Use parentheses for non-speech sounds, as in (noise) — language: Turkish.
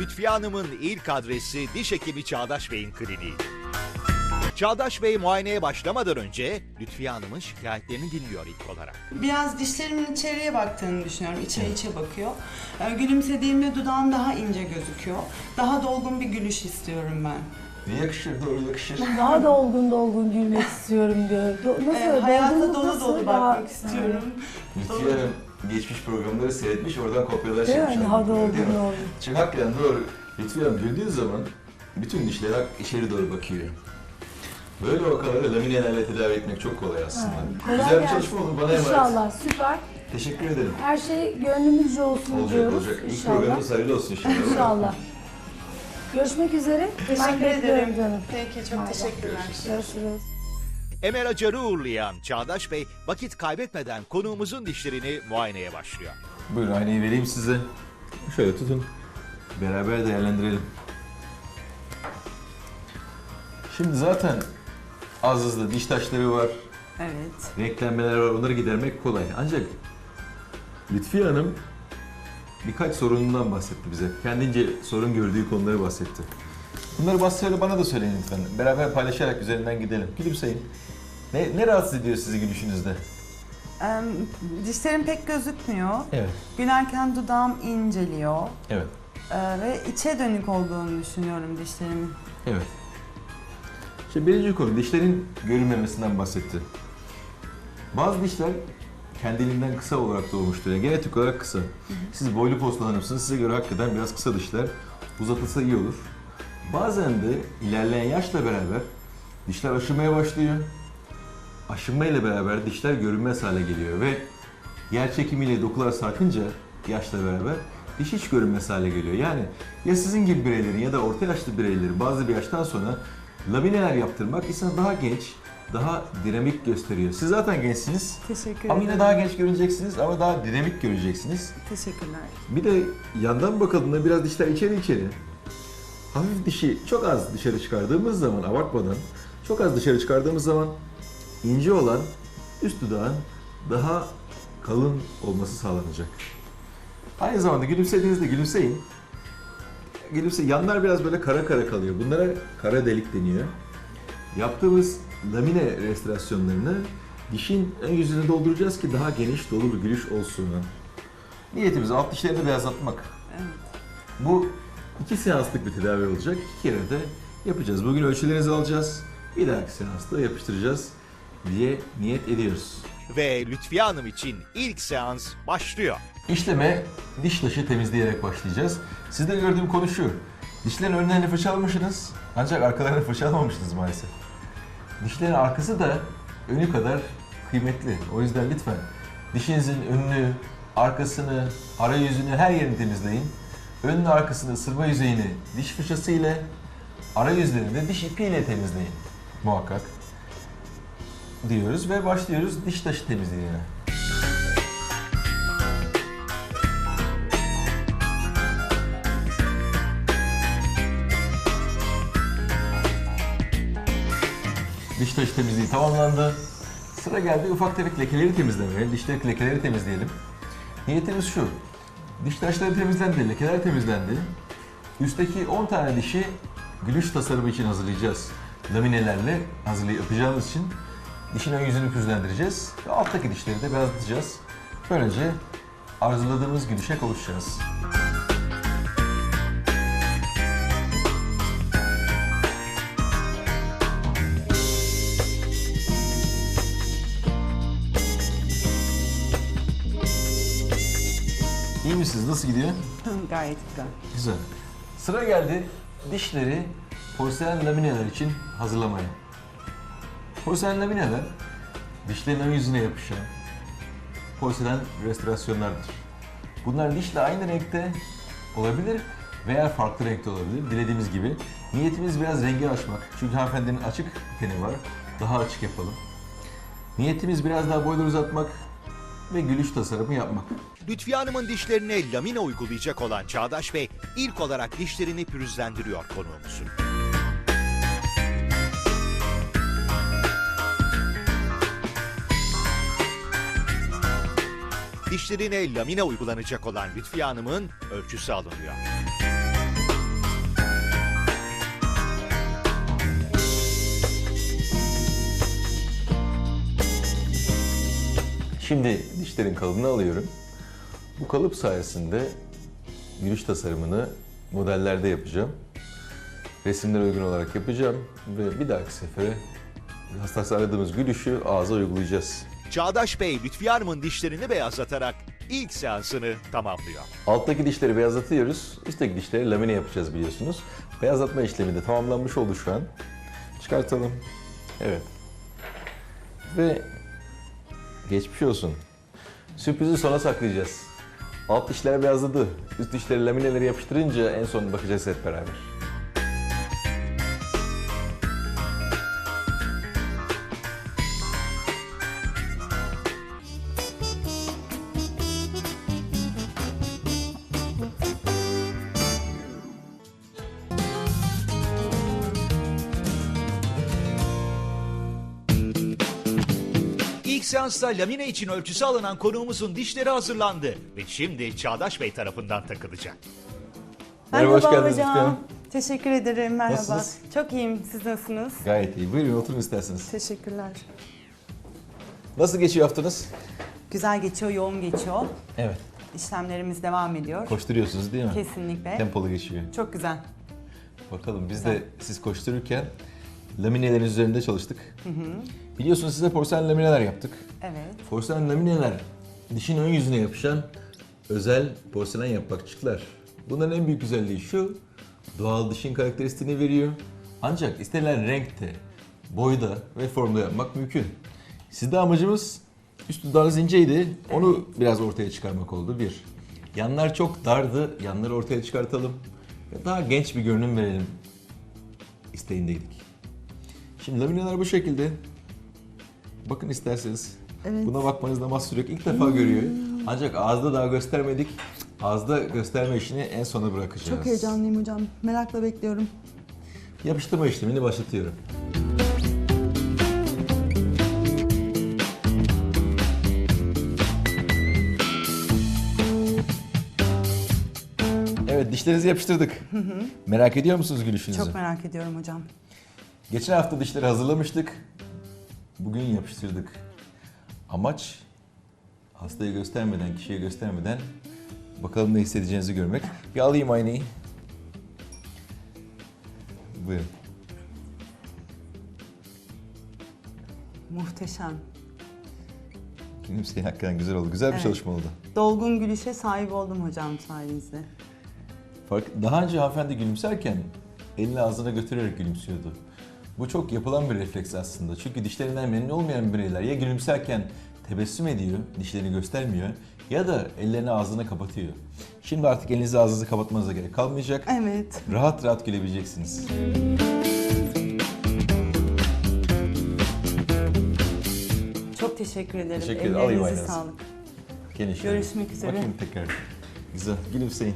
Lütfiye Hanım'ın ilk adresi diş hekimi Çağdaş Bey'in kliniği. Çağdaş Bey muayeneye başlamadan önce Lütfiye Hanım'ın şikayetlerini dinliyor ilk olarak. Biraz dişlerimin içeriye baktığını düşünüyorum. İçe içe bakıyor. Ee, Gülümsediğimde dudağım daha ince gözüküyor. Daha dolgun bir gülüş istiyorum ben. Yakışır, doğru yakışır. (laughs) Daha dolgun dolgun gülmek istiyorum diyor. Do- nasıl? Ee, hayata Dolgunluk dolu nasıl? dolu Daha- bakmak istiyorum. Lütfiye Hanım geçmiş programları seyretmiş, oradan kopyalar Değil mi? Daha anladığım dolgun kadarıyla. oldu. Çünkü hakikaten doğru. Lütfiye Hanım güldüğü zaman bütün dişler hak içeri doğru bakıyor. Böyle vakaları laminelerle tedavi etmek çok kolay aslında. Kolay Güzel bir gelsin. çalışma oldu, bana emanet. İnşallah süper. Teşekkür ederim. Her şey gönlümüzce olsun Olacak diyoruz. olacak. İlk İnşallah. programımız hayırlı olsun inşallah. İnşallah. Görüşmek üzere. ben Teşekkür bekliyorum ederim. canım. Peki çok teşekkürler. Görüşürüz. Emel Acar'ı uğurlayan Çağdaş Bey vakit kaybetmeden konuğumuzun dişlerini muayeneye başlıyor. Buyurun aynayı vereyim size. Şöyle tutun. Beraber değerlendirelim. Şimdi zaten az hızlı diş taşları var, Evet. renklenmeler var. Onları gidermek kolay. Ancak Lütfiye Hanım birkaç sorunundan bahsetti bize. Kendince sorun gördüğü konuları bahsetti. Bunları söyle bana da söyleyin lütfen. Beraber paylaşarak üzerinden gidelim. Gülümseyin. Ne, ne rahatsız ediyor sizi gülüşünüzde? Ee, dişlerim pek gözükmüyor. Evet. Gülerken dudağım inceliyor. Evet. Ee, ve içe dönük olduğunu düşünüyorum dişlerimin. Evet. Şimdi birinci konu dişlerin görünmemesinden bahsetti. Bazı dişler kendiliğinden kısa olarak doğmuştur. Yani genetik olarak kısa. Siz boylu postlu hanımsınız. Size göre hakikaten biraz kısa dişler. Uzatılsa iyi olur. Bazen de ilerleyen yaşla beraber dişler aşınmaya başlıyor. Aşınma ile beraber dişler görünmez hale geliyor ve yer çekimiyle dokular sarkınca yaşla beraber diş hiç görünmez hale geliyor. Yani ya sizin gibi bireylerin ya da orta yaşlı bireylerin bazı bir yaştan sonra lamineler yaptırmak insanı daha genç, daha dinamik gösteriyor. Siz zaten gençsiniz Teşekkür ama ederim. yine daha genç görüneceksiniz ama daha dinamik göreceksiniz. Teşekkürler. Bir de yandan bakıldığında biraz dişler içeri içeri. Hafif dişi çok az dışarı çıkardığımız zaman abartmadan çok az dışarı çıkardığımız zaman ince olan üst dudağın daha kalın olması sağlanacak. Aynı zamanda gülümsediğinizde gülümseyin. Gülümse yanlar biraz böyle kara kara kalıyor. Bunlara kara delik deniyor. Yaptığımız lamine restorasyonlarını dişin ön yüzünü dolduracağız ki daha geniş dolu bir gülüş olsun. Niyetimiz alt dişlerini beyazlatmak. Evet. Bu iki seanslık bir tedavi olacak. İki kere de yapacağız. Bugün ölçülerinizi alacağız. Bir dahaki seansta yapıştıracağız diye niyet ediyoruz. Ve Lütfiye Hanım için ilk seans başlıyor. İşleme diş taşı temizleyerek başlayacağız. Sizde gördüğüm konu şu. Dişlerin önlerini fırçalamışsınız ancak arkalarını fırçalamamışsınız maalesef. Dişlerin arkası da önü kadar kıymetli. O yüzden lütfen dişinizin önünü, arkasını, arayüzünü her yerini temizleyin. Önünü, arkasını, ısırma yüzeyini diş fırçası ile, arayüzlerini de diş ipiyle temizleyin muhakkak. Diyoruz ve başlıyoruz diş taşı temizliğine. Diş taşı temizliği tamamlandı. Sıra geldi ufak tefek lekeleri temizlemeye. Dişteki lekeleri temizleyelim. Niyetimiz şu. Diş taşları temizlendi, lekeler temizlendi. Üstteki 10 tane dişi gülüş tasarımı için hazırlayacağız. Laminelerle hazırlayıp yapacağımız için dişin ön yüzünü pürüzlendireceğiz. Ve alttaki dişleri de beyazlatacağız. Böylece arzuladığımız gülüşe kavuşacağız. İyi misiniz? Nasıl gidiyor? (laughs) Gayet güzel. Güzel. Sıra geldi dişleri porselen lamineler için hazırlamaya. Porselen lamineler dişlerin ön yüzüne yapışan porselen restorasyonlardır. Bunlar dişle aynı renkte olabilir veya farklı renkte olabilir dilediğimiz gibi. Niyetimiz biraz rengi açmak. Çünkü hanımefendinin açık teni var. Daha açık yapalım. Niyetimiz biraz daha boyları uzatmak ve gülüş tasarımı yapmak. Lütfiye Hanım'ın dişlerine lamine uygulayacak olan Çağdaş Bey ilk olarak dişlerini pürüzlendiriyor konuğumuzun. Dişlerine lamine uygulanacak olan Lütfiye Hanım'ın ölçüsü alınıyor. Şimdi dişlerin kalıbını alıyorum. Bu kalıp sayesinde gülüş tasarımını modellerde yapacağım. Resimlere uygun olarak yapacağım ve bir dahaki sefere hassas aradığımız gülüşü ağza uygulayacağız. Çağdaş Bey Lütfiye Hanım'ın dişlerini beyazlatarak ilk seansını tamamlıyor. Alttaki dişleri beyazlatıyoruz. Üstteki dişleri lamine yapacağız biliyorsunuz. Beyazlatma işlemi de tamamlanmış oldu şu an. Çıkartalım. Evet. Ve geçmiş olsun. Sürprizi sona saklayacağız. Alt dişler beyazladı. Üst dişleri lamineleri yapıştırınca en son bakacağız hep beraber. İlk seansta lamine için ölçüsü alınan konuğumuzun dişleri hazırlandı ve şimdi Çağdaş Bey tarafından takılacak. Merhaba, hoş geldiniz Hanım. Teşekkür ederim. Merhaba. Nasılsınız? Çok iyiyim. Siz nasılsınız? Gayet iyi. Buyurun oturun isterseniz. Teşekkürler. Nasıl geçiyor haftanız? Güzel geçiyor, yoğun geçiyor. Evet. İşlemlerimiz devam ediyor. Koşturuyorsunuz değil mi? Kesinlikle. Tempolu geçiyor. Çok güzel. Bakalım biz de siz koştururken laminelerin üzerinde çalıştık. Biliyorsunuz size porselen lamineler yaptık. Evet. Porselen lamineler dişin ön yüzüne yapışan özel porselen yaprakçıklar. Bunların en büyük güzelliği şu, doğal dişin karakteristiğini veriyor. Ancak istenilen renkte, boyda ve formda yapmak mümkün. Sizde amacımız üst dudağınız inceydi, onu biraz ortaya çıkarmak oldu bir. Yanlar çok dardı, yanları ortaya çıkartalım. Daha genç bir görünüm verelim isteğindeydik. Şimdi lamineler bu şekilde. Bakın isterseniz. Evet. Buna bakmanızda mahsur yok. İlk defa görüyor. Ancak ağızda daha göstermedik. Ağızda gösterme işini en sona bırakacağız. Çok heyecanlıyım hocam. Merakla bekliyorum. Yapıştırma işlemini başlatıyorum. Evet dişlerinizi yapıştırdık. Merak ediyor musunuz gülüşünüzü? Çok merak ediyorum hocam. Geçen hafta dişleri hazırlamıştık. Bugün yapıştırdık. Amaç hastaya göstermeden, kişiye göstermeden bakalım ne hissedeceğinizi görmek. Bir alayım aynayı. Buyurun. Muhteşem. Gülümseyin hakikaten güzel oldu. Güzel bir Evet. çalışma oldu. Dolgun gülüşe sahip oldum hocam sayenizde. Fark, daha önce hanımefendi gülümserken elini ağzına götürerek gülümsüyordu. Bu çok yapılan bir refleks aslında. Çünkü dişlerinden memnun olmayan bireyler ya gülümserken tebessüm ediyor, dişlerini göstermiyor ya da ellerini ağzına kapatıyor. Şimdi artık elinizi ağzınızı kapatmanıza gerek kalmayacak. Evet. Rahat rahat gülebileceksiniz. Çok teşekkür ederim. Teşekkür ederim. Alayım Ellerinize aynanızı. sağlık. Görüşmek üzere. Bakayım tekrar. Güzel. Gülümseyin.